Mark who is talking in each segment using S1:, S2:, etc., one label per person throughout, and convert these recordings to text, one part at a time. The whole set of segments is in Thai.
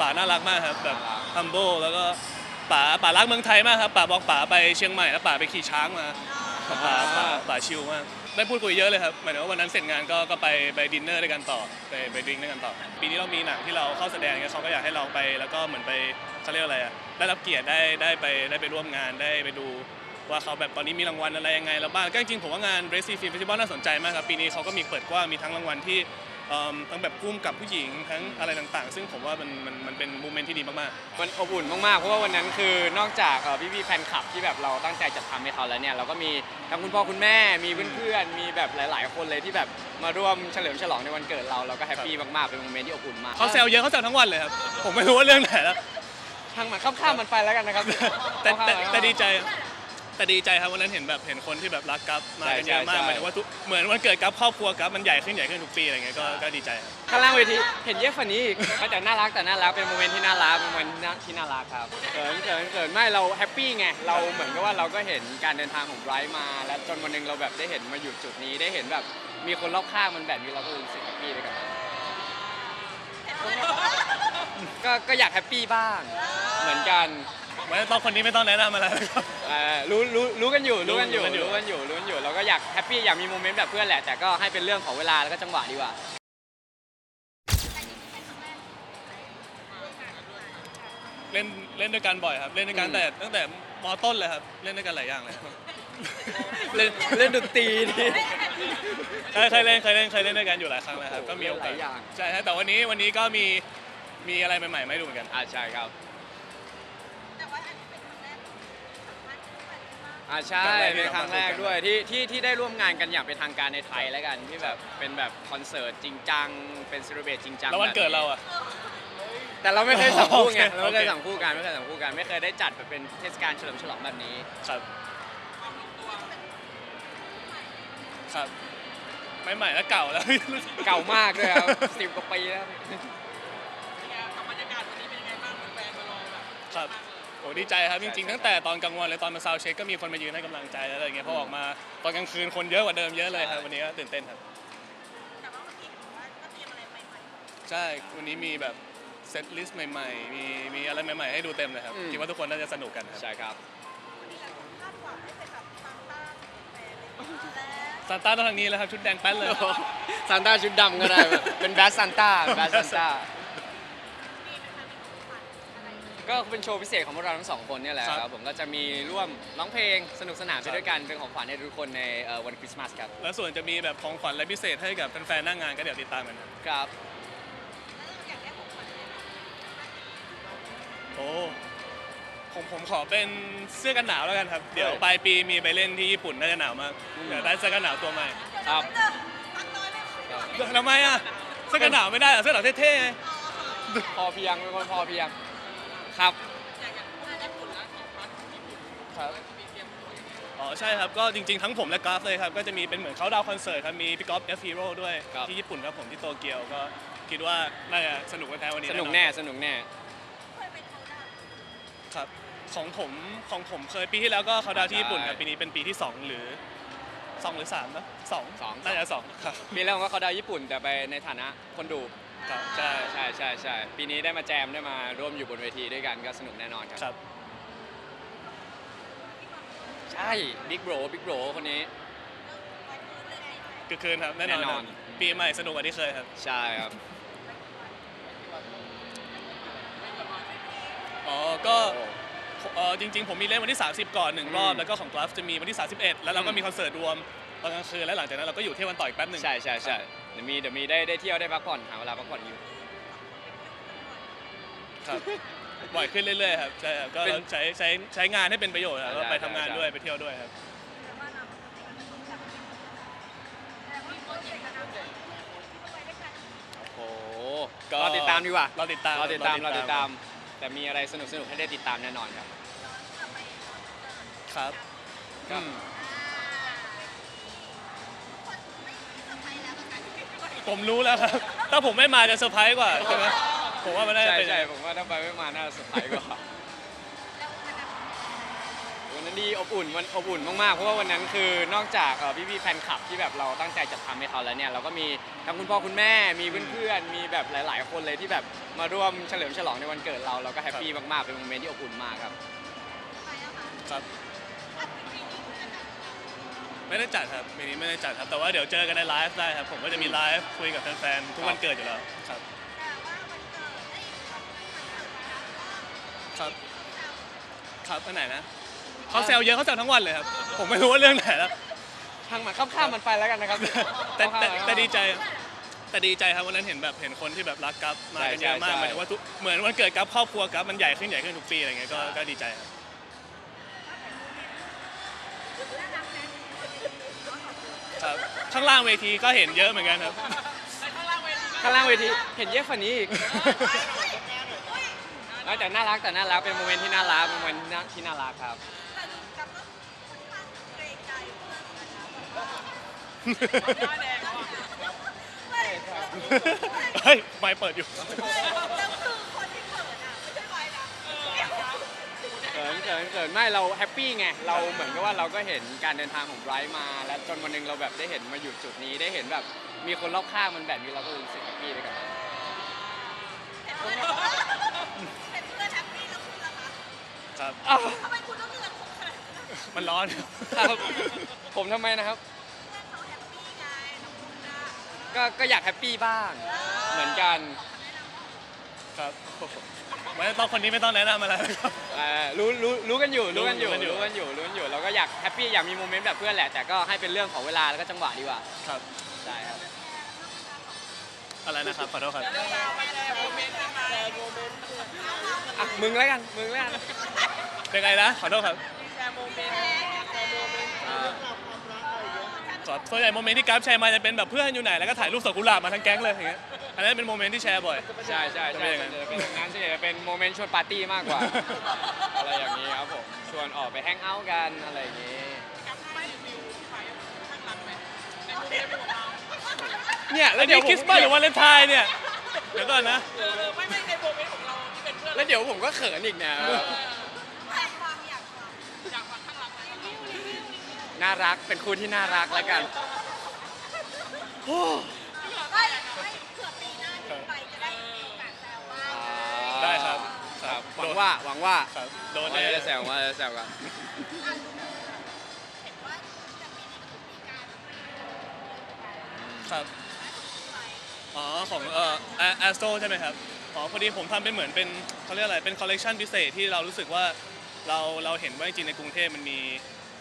S1: ป๋าน่ารักมากครับแบบ
S2: น่ารัก
S1: humble แล้วก็ป๋าป๋ารักเมืองไทยมากครับป๋าบอกป๋าไปเชียงใหม่แล้วป๋าไปขี่ช้างมาป๋าป๋าป๋าป๋าชิลมากได้พูดคุยเยอะเลยครับหมายถึงว่าวันนั้นเสร็จงานก็ก็ไปไปดินเนอร์ด้วยกันต่อไปไปดริงก์ด้วยกันต่อ ปีนี้เรามีหนังที่เราเข้าแสดงเนี่ยเขาก็อยากให้เราไป แล้วก็เหมือนไปเขาเรียกว่าอะไรอะได้รับเกียรติได้ได้ไปได้ไปร่วมงานได้ไปดู ว่าเขาแบบตอนนี้มีรางวัลอะไรยังไงแล้วบ้างก็จริงๆผมว่างาน r a c y Film Festival น่าสนใจมากครับปีนี้เขาก็มีเปิดกว้างมีทั้งรางวัลที่ ทั้งแบบพุ่มกับผู้หญิงทั้งอะไรต่างๆ ซึ่งผมว่ามันมันมันเป็นโมเมนต์ที่ดีมาก
S2: มันอบอุ่นมากๆ เพราะว่าวันนั้นคือนอกจากพี่พี่ๆแฟนคลับที่แบบเราตั้งใจจัดทำให้เขาแล้วเนี่ยเราก็มีทั้งคุณพ่อคุณแม่มีเพื่อนๆมีแบบหลาย ๆ คนเลยที่แบบมาร่วมเฉลิมฉลองในวันเกิดเราเราก็แฮปปี้มากๆเป็นโมเมนต์ที่อบอุ่นมาก
S1: ๆเขาแซวเยอะเขาแซวทั้งวันเลยครับผมไม่รู้ว่าเรื่องไหนแล้ว
S2: ทางมันข้ามๆมันไปแล้วกันนะครับ
S1: แต่แต่
S2: ข้ามๆ
S1: แต่ดีใจ แต่ดีใจครับวันนั้นเห็นแบบเห็นคนที่แบบรักกัฟมากันเยอะ
S2: ใช่
S1: มาก
S2: ใช่
S1: หมายถึงว่าทุกเหมือนวันเกิดกัฟครอบครัวกัฟมันใหญ่ขึ้นใหญ่ขึ้นทุกปีอะไรเงี้ยก็ก็ดีใจครับ
S2: ข้างล่างเวทีเห็นเยอะฝันนี้อีกก็แต่น่ารักแต่น่ารักเป็นโมเมนต์ที่น่ารักเป็นโมเมนต์ที่น่ารักครับเกินเกินเกินไม่เราแฮปปี้ไงเราเหมือนกับว่าเราก็เห็นการเดินทางของไบรท์มา แล้วจนวันหนึงเราแบบได้เห็นมาอยู่จุดนี้ได้เห็นแบบมีคนรอบข้างมันแบบนี้เราก็รู้สึกแฮปปี้ด้วยกันก็ก็อยากแฮปปี้บ้าง เหมือนกัน
S1: ไม่ต้องคนนี้ไม่ต้องแนะนำอะไรครับ
S2: เอ่อรู้รู้รู้กันอยู่รู้กันอยู่
S1: รู้กันอยู่
S2: รู้กันอยู่รู้กันอยู่เราก็อยากแฮปปี้อยากมีโมเมนต์แบบเพื่อนแหละแต่ก็ให้เป็นเรื่องของเวลาแล้วก็จังหวะดีกว่า
S1: เล่นเล่นด้วยกันบ่อยครับ เล่นด้วยกัน
S2: อืม
S1: แต่ตั้งแต่มต้นเลยครับ เล่นด้วยกันหลายอย่างเลยครับ
S2: เล่นเล่นดนตรีดิ
S1: เคยเคยเล่นเคยเล่นเคยเล่นด้วยกันอยู่หลายครั้งแล้วครับ
S2: โอ้โห
S1: ก็มีโอกาส
S2: หลายอย่าง
S1: ใช่ครับแต่วันนี้วันนี้ก็มีมีอะไรใหม่ๆมาให้ดูเหมือนกัน
S2: อ่าใช่ครับ อ่าใช่เป็นครั้งแรกด้วยที่ที่ที่ได้ร่วมงานกันอย่างเป็นทางการในไทยแล้วกันที่แบบเป็นแบบคอนเสิร์ตจริงจังเป็นเซเลบรตจริงจัง
S1: แล้ววันเกิดเราอะ
S2: แต่เราไม่เคยสั่งคู่ไง
S1: โอเค
S2: เราไม่เคย
S1: โอเค
S2: สั่งคู่กันไม่เคยสั่งคู่กันไม่เคยได้จัดแบบเป็นเทศกาลเฉลิมฉลองแบบนี้
S1: ครับครับไม่ใหม่แล้วเก่าแล้ว
S2: เก่ามากด้วยครับสิบกว่าปีแล้ว
S1: ครับโอ้ ดีใจครับจริงๆตั้งแต่ตอนกลางวันเลยตอนมาซาวด์เช็คก็มีคนมายืนให้กำลังใจแล้วอะไรเงี้ยพอออกมาตอนกลางคืนคนเยอะกว่าเดิมเยอะเลยครับวันนี้ก็ตื่นเต้นครับใช่วันนี้มีแบบเซตลิสต์ใหม่ๆมีมีอะไรใหม่ๆให้ดูเต็มเลยครับ
S2: อืม
S1: คิดว่าทุกคนน่าจะสนุกกันครับ
S2: ใช่ครับ
S1: ซานต้าต้องทางนี้แล้วครับชุดแดงแป๊ดเลย
S2: ซานต้าชุดดำก็ได้เป็นแบสซานต้าแบสซานต้า ก็เป็นโชว์พิเศษของพวกเราทั้งสองคนเนี่ยแหละ
S1: ครับ
S2: ครับผมก็จะมีร่วมร้องเพลงสนุกสนานไปด้วยกันเป็นของขวัญให้ทุกคนในเอ่อวันคริสต์มาสครับ
S1: แล้วส่วนจะมีแบบของขวัญอะไรพิเศษให้กับแฟนๆหน้างานก็เดี๋ยวติดตามกันครับ
S2: ครับ
S1: โอ้ผมผมขอเป็นเสื้อกันหนาวแล้วกันครับ เดี๋ยว
S2: เฮ้ย
S1: ปลายปีมีไปเล่นที่ญี่ปุ่นน่าจะหนาวมาก
S2: อืม
S1: เดี๋ยวได้เสื้อกันหนาวตัวใหม่
S2: ครับ
S1: ทำไมอะเสื้อกันหนาวไม่ได้เหรอเสื้อหนาวเท่ๆไง
S2: พอเพียงเป็นคนพอเพียง ครับ
S1: ครับอ๋อใช่ครับก็จริงๆ ทั้งผมและกราฟเลยครับ ก็จะมีเป็นเหมือนเขาดาวคอนเสิร์ตครับ มีพี่กอล์ฟเอฟฮีโร่ด้วย
S2: ครับ
S1: ที่ญี่ปุ่นครับผมที่โตเกียวก็คิดว่าน่าจะสนุกไม่แพ้วันนี้
S2: สนุก
S1: อ
S2: แน่สนุกแน่
S1: ครับ ของผมของผมเคยปีที่แล้วก็เขาดาวน์ที่ญี่ปุ่นครับ
S2: ใช่
S1: ปีนี้เป็นปีที่สองหรือสองหรือสามนะสอง
S2: สอง
S1: น่าจะสองครับ
S2: มีเรื่องว่าเขาดาวญี่ปุ่นแต่ไปในฐานะคนดู
S1: ครับใช่
S2: ใช่ใช่ใช่ปีนี้ได้มาแจมได้มาร่วมอยู่บนเวทีด้วยกันก็สนุกแน่นอนครับ
S1: ครับ
S2: ใช่บิ๊กโบรบิ๊กโบรคนนี้
S1: คือคืนครับแน่นอน
S2: แน่นอน
S1: ครับปีใหม่สนุกกว่าที่เคยครับ
S2: ใช่ครับ
S1: อ๋อ ก็เออจริง ๆ ผมมีเล่นวันที่ 30 ก่อนหนึ่งรอบ
S2: อืม
S1: แล้วก็ของกราฟจะมีวันที่ 31 แล้วเราก็
S2: อืม
S1: มีคอนเสิร์ตรวมตอนกลางคืน แล้วหลังจากนั้นเราก็อยู่เที่ยววันต่ออีกแป๊บหนึ่ง
S2: ใช่ใช่ใช่ เดี๋ยวมีเดี๋ยวมีได้ได้เที่ยวได้พักผ่อนหาเวลาพักผ่อนอยู่
S1: ครับบ่อยขึ้นเรื่อยๆครับใช่ครับก็
S2: เป็น
S1: ใช้ใช้ใช้งานให้เป็นประโยชน์ครับ
S2: ใช่
S1: ก็ไปทำงาน
S2: ใช่
S1: ด้วยไปเที่ยวด้วยครับ
S2: โอ้โห
S1: ก็
S2: รอติดตามดีกว่า
S1: เราติดตาม
S2: รอติดตามรอติดตาม แต่มีอะไรสนุกสนุกให้ได้ติดตามแน่นอนครับ
S1: ครับ
S2: อืม
S1: ผมรู้แล้วครับ ถ้าผมไม่มาจะเซอร์ไพรส์กว่าใช่ไหมผมว่ามันน่าจะ
S2: ใช่
S1: เป็น
S2: ใช่ผมว่าถ้าไปไม่มาน่าเซอร์ไพรส์กว่าวันนั้นดีอบอุ่นวันอบอุ่นมากๆ เพราะว่าวันนั้นคือนอกจากเอ่อพี่ๆแฟนคลับที่แบบเราตั้งใจจัดทำให้เขาแล้วเนี่ยเราก็มีทั้งคุณพ่อคุณแม่มีเพื่อนๆมีแบบหลาย ๆ คนเลยที่แบบมาร่วมเฉลิมฉลองในวันเกิดเราเราก็แฮปปี้มากๆเป็นโมเมนต์ที่อบอุ่นมากครับ
S1: ครับ ไม่ได้จัดครับปีนี้ไม่ได้จัดครับ แต่ว่าเดี๋ยวเจอกันในไลฟ์ได้ครับ ผมก็จะมีไลฟ์คุยกับแฟนๆทุกวันเกิดอยู่แล้วครับครับครับอันไหนนะเขาแซวเยอะเขาแซวทั้งวันเลยครับ ผมไม่รู้ว่าเรื่องไหนแล้ว
S2: ทางมันข้ามๆมันไปแล้วกันนะครับ
S1: แต่แต่
S2: ข้ามๆ
S1: แต่ดีใจแต่ดีใจครับวันนั้นเห็นแบบเห็นคนที่แบบรักกัฟมากันเยอะมาก
S2: ใช่ใช่
S1: หมายถึงว่าทุกเหมือนวันเกิดกัฟครอบครัวกัฟมันใหญ่ขึ้นใหญ่ขึ้นทุกปีอะไรเงี้ยก็ก็ดีใจครับ ครับข้างล่างเวทีก็เห็นเยอะเหมือนกันครับ
S2: ข้างล่างเวทีเห็นเยอะกว่านี้อีกแต่น่ารักแต่น่ารักเป็นโมเมนต์ที่น่ารักเป็นโมเมนต์ที่น่ารักครับ
S1: เฮ้ยไม่เปิดอยู่
S2: เขินเขินเขินไม่เราแฮปปี้ไงเราเหมือนกับว่าเราก็เห็นการเดินทางของไบรท์มา แล้วจนวันหนึงเราแบบได้เห็นมาอยู่จุดนี้ได้เห็นแบบมีคนรอบข้างมันแบบนี้เราก็รู้สึกแฮปปี้ด้วยกัน
S1: ครับ
S2: อ้าว
S3: ทำไมคุณต้องเลือกผมขนาดนั้น
S1: มันร้อน
S2: ครับผมทำไมนะครับ
S3: เพื่อนเขาแฮปปี้ไงน้องคุณน่ะ
S2: ก็ก็อยากแฮปปี้บ้าง เหมือนกัน
S1: ครับไม่ต้องคนนี้ไม่ต้องแนะนำอะไรครับ
S2: เอ่อรู้รู้รู้กันอยู่รู้กันอยู่
S1: รู้
S2: รู้
S1: กั
S2: กัน
S1: น
S2: อ
S1: อยู่
S2: ยู่รู้กันอยู่เราก็อยากแฮปปี้อยากมีโมเมนต์แบบเพื่อนแหละแต่ก็ให้เป็นเรื่องของเวลาแล้วก็จังหวะดีกว่า
S1: ครับ
S2: ใช่ครับ
S1: อะไรนะครับขอโทษครับ
S2: อะมึงแล้วกันมึงแล้วกัน
S1: เป็นไงนะ ขอโทษครับครั บส่วนใหญ่โมเมนต์ที่กราฟแชร์มาจะเป็นแบบเพื่อนอยู่ไหนแล้วก็ถ่ายรูปสกุหลาบมาทั้งแก๊งเลยอย่างเงี้ยอันนั้นเป็นโมเมนต์ที่แชร์บ่อย
S2: ใช่ใช่
S1: จะ
S2: ใช่
S1: เป็นอย่างนั้น
S2: จะเป็นอย่างนั้นส่วนใหญ่จะเป็นโมเมนต์ชวนปาร์ตี้มากกว่า อะไรอย่างนี้ครับผมชวนออกไปแฮงเอาท์กันอะไรอย่างนี้ เนี่ย
S1: แล้
S2: แล้วว
S1: เดี๋
S2: เดี๋
S1: ย
S2: ยวว
S1: คริสต์มาสหรือวาเลนไทน์เนี่ยเดี๋ยวก่อนนะ
S2: แล้วเดี๋ยวผมก็เขินอีกเนี่ย น่ารักเป็นคู่ที่น่ารักแล้วกัน
S3: ไม่ไม่เผื่อปีหน้าที่ไปจะได้มีโอกาสแซวบ้าง
S1: ได้ครับครับ
S2: หวังว่าหวังว่า
S1: ครับโดน
S2: ว่า
S1: แน่
S2: จะแซวว่าจะแซวกัน
S3: เห็นว่าจากปีนี้ก็คือมีการ
S1: ครับอ๋อของเอ่อแอสโตใช่ไหมครับอ๋อพอดีผมทำเป็นเหมือนเป็นเขาเรียกอะไรเป็นคอลเลกชันพิเศษที่เรารู้สึกว่าเราเราเห็นว่าจริงๆในกรุงเทพมันมี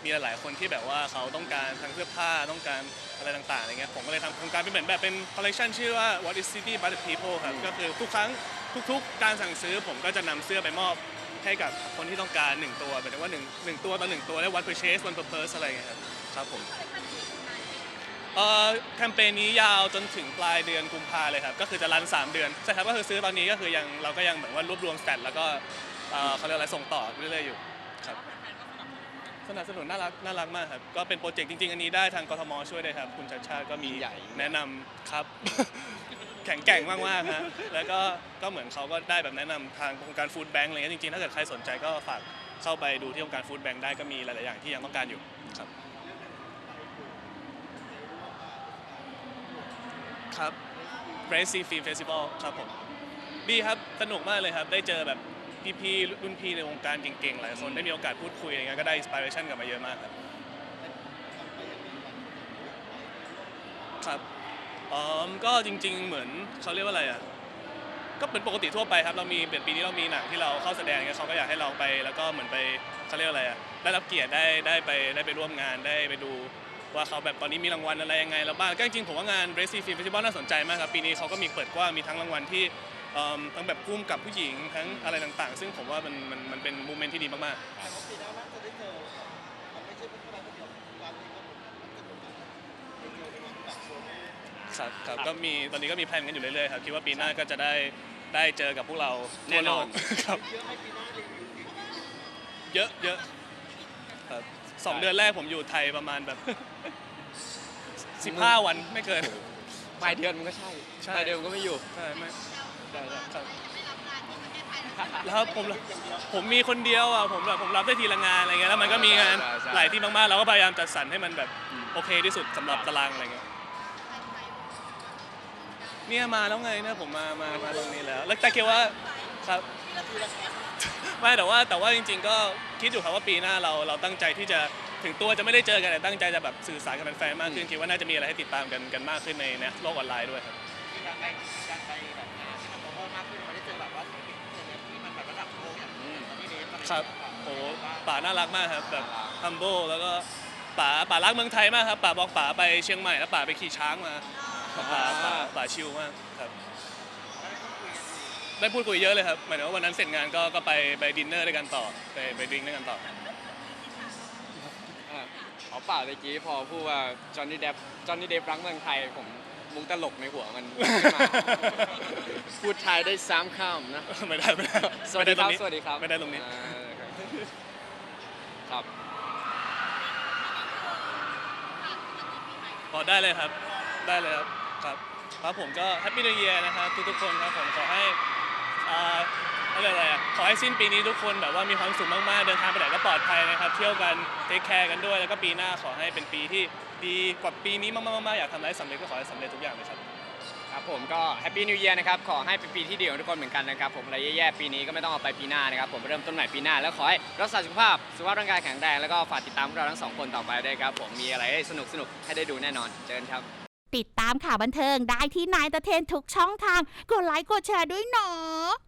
S1: มีหลายๆคนที่แบบว่าเขาต้องการทั้งเสื้อผ้าต้องการอะไรต่างๆอะไรเงี้ยผมก็เลยทำโครงการเป็นเหมือนแบบเป็นคอลเลกชันชื่อว่า What is City by the People ครับก็คือทุกครั้งทุกๆ การสั่งซื้อผมก็จะนำเสื้อไปมอบให้กับคนที่ต้องการหนึ่งตัวหมายถึงว่าหนึ่งหนึ่งตัวต่อหนึ่งตัวและ one purchase one purpose อะไรเงี้ยครับครับผมเอ่อแคมเปญนี้ยาวจนถึงปลายเดือนกุมภาเลยครับก็คือจะรัน 3 เดือนใช่ครับก็คือซื้อตอนนี้ก็คือยังเราก็ยังเหมือนว่ารวบรวมสแตทแล้วก็เอ่อเขาเรียกอะไรส่งต่อเรื่อยๆอยู่ครับสนับสนุน น่ารักน่ารักมากครับ ก็เป็นโปรเจกต์จริง ๆ อันนี้ได้ทางกทมช่วยด้วยครับ คุณชัดชาติก็มี
S2: ใหญ่
S1: แนะนำครับ แข็งแกร่งมากๆฮะแล้วก็ก็เหมือนเขาก็ได้แบบแนะนำทางโครงการฟู้ดแบงก์อะไรเงี้ยจริงๆ ถ้าเกิดใครสนใจก็ฝากเข้าไปดูที่โครงการฟู้ดแบงก์ได้ก็มีหลายๆอย่างที่ยังต้องการอยู่ครับครับ r a c y Film Festival ครับผมดีครับสนุกมากเลยครับ ได้เจอแบบ พี่ๆรุ่นพี่ในวงการเก่งๆหลายคนได้มีโอกาสพูดคุยอะไรเงี้ยก็ได้อินสปิเรชันกลับมาเยอะมากครับครับอ๋อก็จริง ๆ เหมือนเขาเรียกว่าอะไรอะก็เป็นปกติทั่วไปครับเรามีเป็นปีนี้เรามีหนังที่เราเข้าแสดงเงี้ยเขาก็อยากให้เราไป แล้วก็เหมือนไปเขาเรียกว่าอะไรอะได้รับเกียรติได้ได้ไปได้ไปร่วมงานได้ไปดูว่าเขาแบบตอนนี้มีรางวัลอะไรยังไงแล้วบ้างก็จริงๆผมว่างาน r a c y Film Festival น่าสนใจมากครับ ปีนี้เขาก็มีเปิดกว้างมีทั้งรางวัลที่เอิ่ม ทั้งแบบพุ่มกับผู้หญิงทั้งอะไรต่างๆ ซึ่งผมว่ามันมันมันเป็นโมเมนต์ที่ดีมากๆครับครับก็มีตอนนี้ก็มีแพลนกันอยู่เรื่อยๆครับคิดว่าปีหน้าก็จะได้ได้เจอกับพวกเรา
S2: แน่นอน
S1: ทั่วโลกครับเยอะเยอะครับสองเดือนแรกผมอยู่ไทยประมาณแบบ15วันไม่เกิน
S2: ปลายเดือนมันก็ใช่
S1: ใช่
S2: ปลายเดือนมันก็ไม่อยู่
S1: ใช่ไม่
S2: ใช่ใช่
S1: ครับ
S3: ไม่รับงานที่ประเทศไทยแล้ว
S1: แล้วผมผมมีคนเดียวอะผมแบบผมรับได้ทีละงานอะไรเงี้ยแล้วมันก็มีงานหลายที่มากๆเราก็พยายามจัดสรรให้มันแบบโอเคที่สุดสำหรับตารางอะไรเงี้ยเนี่ยมาแล้วไงเนี่ยผมมามามาตรงนี้แล้วแล้วแต่เกว่าครับ ไม่แต่ว่าแต่ว่าจริง ๆ ก็คิดอยู่ครับว่าปีหน้าเราเราตั้งใจที่จะถึงตัวจะไม่ได้เจอกันแต่ตั้งใจจะแบบสื่อสารกับแฟนๆมากขึ้นคิดว่าน่าจะมีอะไรให้ติดตามกันกันมากขึ้นในในโลกออนไลน์ด้วยครับ
S4: การไปการไปแบบ
S1: ครับโอ้ป๋าน่ารักมากครับแบบ humble แล้วก็ป๋าป๋ารักเมืองไทยมากครับป๋าบอกป๋าไปเชียงใหม่แล้วป๋าไปขี่ช้างมาป๋าป๋าป๋าชิลมากครับได้พูดคุยเยอะเลยครับหมายถึงว่าวันนั้นเสร็จงานก็ก็ไปไปดินเนอร์ด้วยกันต่อไปไปดริงด้วยกันต่อ
S2: อะเอาเปล่าตะกี้พอพูดว่าจอห์นนี่เดฟจอห์นนี่เดฟรักเมืองไทยผม มุกตลกในหัวมันขึ้นมาพูดไทยได้สามคำนะ
S1: ไม่ได้ไม่ได้
S2: สวัสดีครับ
S1: ไม่ไตงนี้
S2: สวัสดีครับ
S1: ไม่ได้ตรงนี้
S2: อ่าครับ
S1: พอได้เลยครับ ได้เลยครับ ครับ ครับผมก็แฮปปี้ e น w เ e ียร์นะครับทุกๆคนครับผมขอให้อ่า อะไรอะไรอะขอให้สิ้นปีนี้ทุกคนแบบว่ามีความสุขมาก ๆ เดินทางไปไหนก็ปลอดภัยนะครับ เที่ยวกันเทคแคร์กันด้วย แล้วก็ปีหน้าขอให้เป็นปีที่ดีกว่าปีนี้มากๆๆอยากทำอะไรให้สำเร็จก็ขอให้สำเร็จทุกอย่างเลยครับ
S2: ครับผมก็แฮปปี้นิว e ย r นะครับ ขอให้เป็นปีที่ดีของทุกคนเหมือนกันนะครับ ผมอะไรแย่ๆปีนี้ก็ไม่ต้องเอาไปปีหน้านะครับ ผมเริ่มต้นใหม่ปีหน้า แล้วขอให้รักษาสุขภาพสุขภาพร่างกายแข็งแรงแล้วก็ฝากติดตามพวกเราทั้งสองคนต่อไปด้วยครับผมมีอะไรให้สนุกสนุกๆให้ได้ดูแน่นอนเจอกันครับ
S5: ติดตามข่าวบันเทิงได้ที่นายตะเทนทุกช่องทาง กดไลค์กดแชร์ด้วยเนาะ